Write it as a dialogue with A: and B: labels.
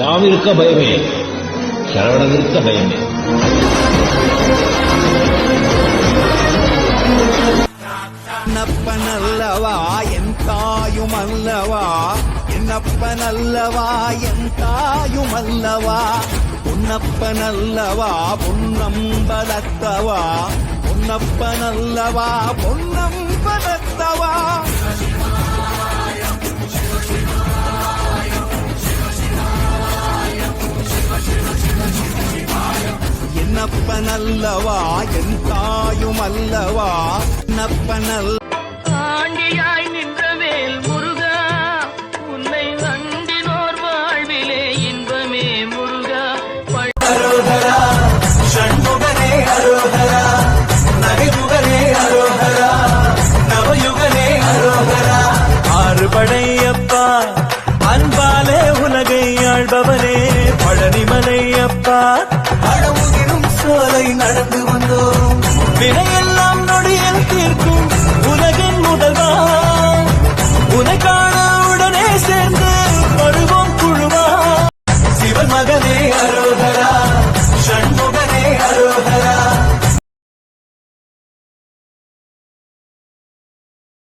A: நாம் இருக்க பயமே. சரவணன் இருக்க பயமே.
B: என்னப்பனல்லவா? என் தாயும் அல்லவா என்னப்பனல்லவா? என் தாயும் அல்லவா பொன்னப்பனல்லவா? பொன்னம்பலத்தவா? பொன்னப்பனல்லவா? பொன்னம்பலத்தவா என்னப்பனல்லவா என் தாயும் அல்லவா? என்னப்பனல்
C: ஆண்டியாய் நின்ற வேல் முருகா உன்னை அண்டினோர் வாழ்விலே இன்பமே முருகா.
B: ஷண்முகனே அரோகரா நகைமுகனே அரோகரா நவயுகனே அரோகரா. ஆறுபடையப்பா அன்பாலே உலகை ஆள்பவனே பழனிமலையப்பா போலை நடந்து வந்தோம். வினையெல்லாம் நொடியில் தீர்க்கும் உலகின் முதல்வா. உனை காண உடனே சேர்ந்து